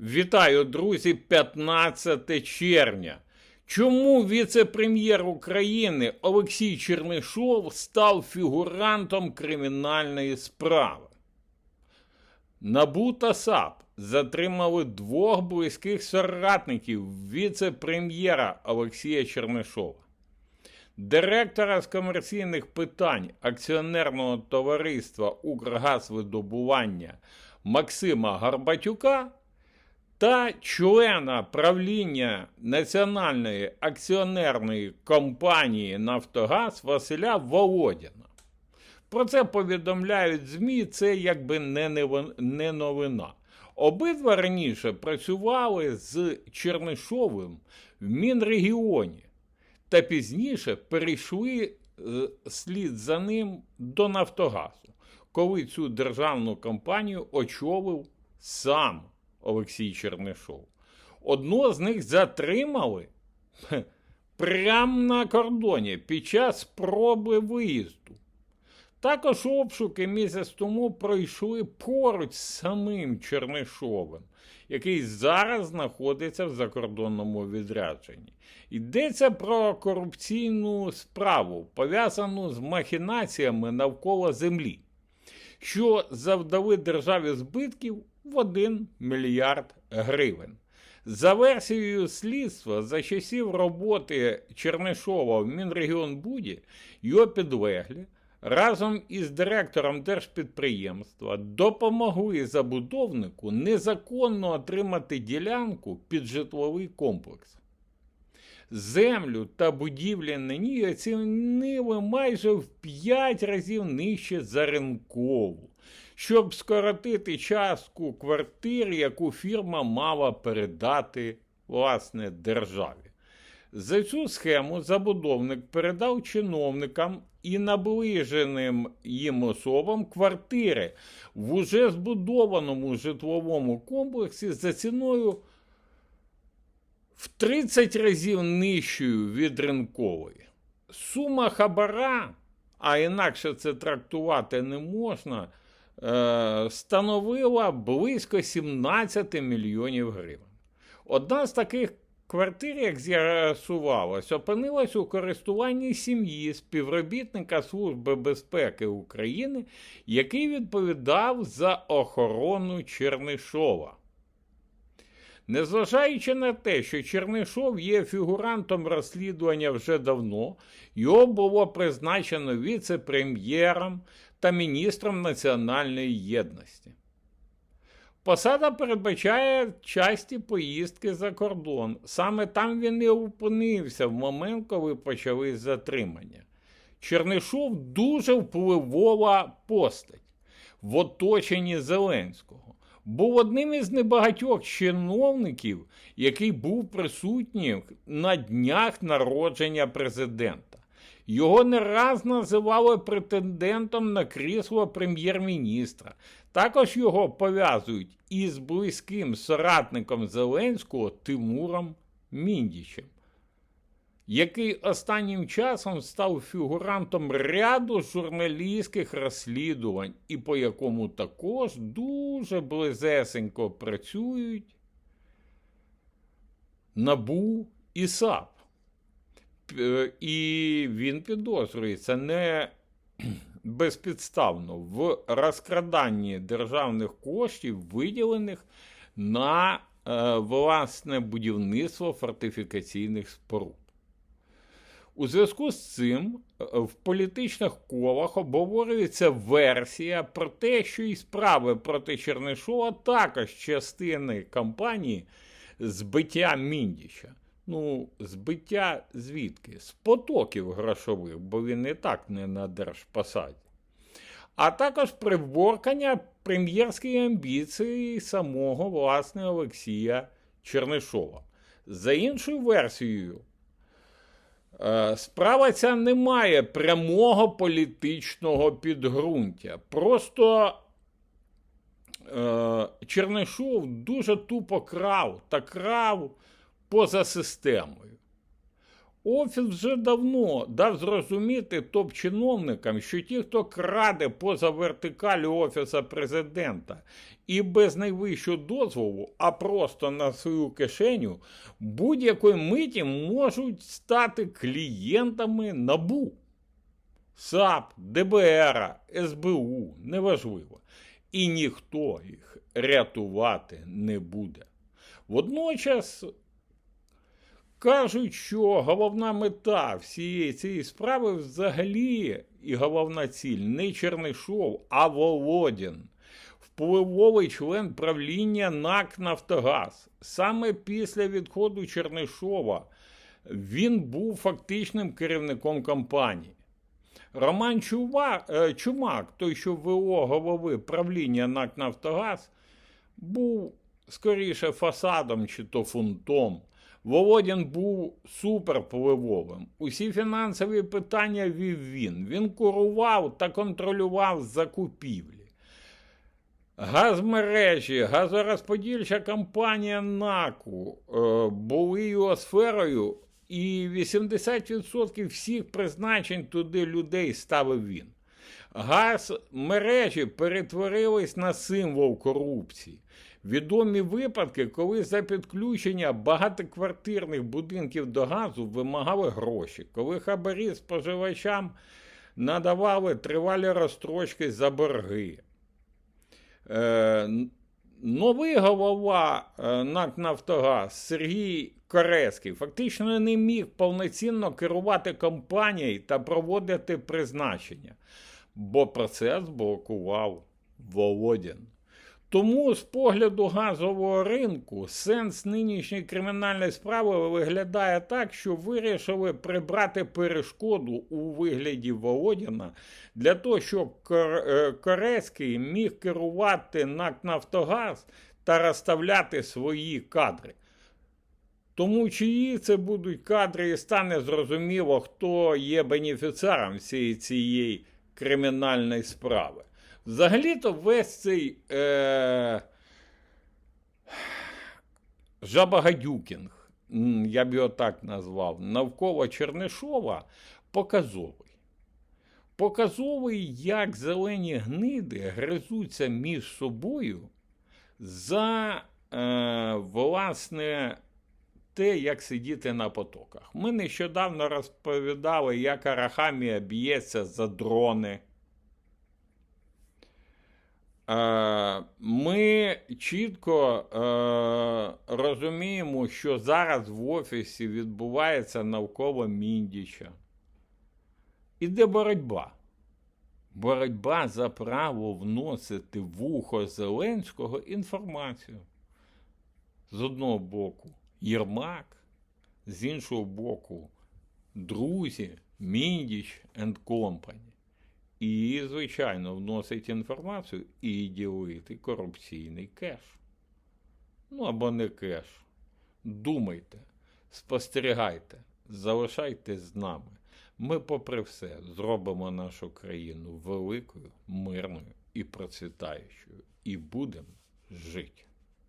Вітаю, друзі, 15 червня. Чому віце-прем'єр України Олексій Чернишов став фігурантом кримінальної справи? НАБУ та САП затримали двох близьких соратників віце-прем'єра Олексія Чернишова. Директора з комерційних питань акціонерного товариства Укргазвидобування Максима Гарбатюка та члена правління Національної акціонерної компанії Нафтогаз Василя Володіна. Про це повідомляють ЗМІ, це якби не новина. Обидва раніше працювали з Чернишовим в Мінрегіоні та пізніше перейшли е, слід за ним до Нафтогазу, коли цю державну компанію очолив сам Олексій Чернишов. Одного з них затримали прямо на кордоні під час спроби виїзду. Також обшуки місяць тому пройшли поруч з самим Чернишовим, який зараз знаходиться в закордонному відрядженні. Йдеться про корупційну справу, пов'язану з махінаціями навколо землі, що завдали державі збитків в 1 мільярд гривень. За версією слідства, за часів роботи Чернишова в Мінрегіонбуді його підлеглі разом із директором держпідприємства допомогли забудовнику незаконно отримати ділянку під житловий комплекс. Землю та будівлі на ній оцінили майже в 5 разів нижче за ринкову, щоб скоротити частку квартир, яку фірма мала передати власне державі. За цю схему забудовник передав чиновникам і наближеним їм особам квартири в уже збудованому житловому комплексі за ціною в 30 разів нижчою від ринкової. Сума хабара, а інакше це трактувати не можна, становила близько 17 мільйонів гривень. Одна з таких квартир, як з'ясувалось, опинилась у користуванні сім'ї співробітника Служби безпеки України, який відповідав за охорону Чернишова. Незважаючи на те, що Чернишов є фігурантом розслідування вже давно, його було призначено віце-прем'єром та міністром національної єдності. Посада передбачає часті поїздки за кордон. Саме там він і опинився в момент, коли почались затримання. Чернишов дуже впливова постать в оточенні Зеленського. Був одним із небагатьох чиновників, який був присутній на днях народження президента. Його не раз називали претендентом на крісло прем'єр-міністра. Також його пов'язують із близьким соратником Зеленського Тимуром Міндічем, який останнім часом став фігурантом ряду журналістських розслідувань, і по якому також дуже близесенько працюють НАБУ і САП. І він підозрюється не безпідставно в розкраданні державних коштів, виділених на е, власне будівництво фортифікаційних споруд. У зв'язку з цим е, в політичних колах обговорюється версія про те, що і справи проти Чернишова також частини кампанії збиття Міндіча. Ну, збиття звідки? З потоків грошових, бо він і так не на держпосаді. А також приборкання прем'єрської амбіції самого власне Олексія Чернишова. За іншою версією, справа ця не має прямого політичного підґрунтя. Просто е, Чернишов дуже тупо крав та крав поза системою. Офіс вже давно дав зрозуміти топ-чиновникам, що ті, хто краде поза вертикалю Офіса президента і без найвищого дозволу, а просто на свою кишеню, будь-якої миті можуть стати клієнтами НАБУ. САП, ДБР, СБУ, неважливо. І ніхто їх рятувати не буде. Водночас кажуть, що головна мета всієї цієї справи взагалі і головна ціль не Чернишов, а Володін, впливовий член правління НАК Нафтогаз. Саме після відходу Чернишова він був фактичним керівником компанії. Роман е, Чумак, той, що ВО голови правління НАК Нафтогаз, був скоріше фасадом чи то фунтом. Володін був супервпливовим. Усі фінансові питання вів він. Він курував та контролював закупівлі. Газмережі, газорозподільча компанія НАКу е, були його сферою, і 80% всіх призначень туди людей ставив він. Газмережі перетворились на символ корупції. Відомі випадки, коли за підключення багатоквартирних будинків до газу вимагали гроші, коли хабарі споживачам надавали тривалі розстрочки за борги. Е, новий голова е, НАК Нафтогаз Сергій Корецький фактично не міг повноцінно керувати компанією та проводити призначення, бо процес блокував Володін. Тому з погляду газового ринку сенс нинішньої кримінальної справи виглядає так, що вирішили прибрати перешкоду у вигляді Володіна для того, щоб е, Корецький міг керувати НАК Нафтогаз та розставляти свої кадри. Тому чиї це будуть кадри, і стане зрозуміло, хто є бенефіціаром всієї цієї кримінальної справи. Взагалі-то весь цей е... жабагадюкінг, я б його так назвав, навколо Чернишова показовий. Показовий, як зелені гниди гризуться між собою за е, власне те, як сидіти на потоках. Ми нещодавно розповідали, як Арахамія б'ється за дрони. Е, Ми чітко е, розуміємо, що зараз в офісі відбувається навколо Міндіча. Іде боротьба. Боротьба за право вносити в ухо Зеленського інформацію. З одного боку Єрмак, з іншого боку, друзі, Міндіч and Company. І, звичайно, вносить інформацію і ділити корупційний кеш. Ну або не кеш. Думайте, спостерігайте, залишайтесь з нами. Ми, попри все, зробимо нашу країну великою, мирною і процвітаючою. І будемо жити.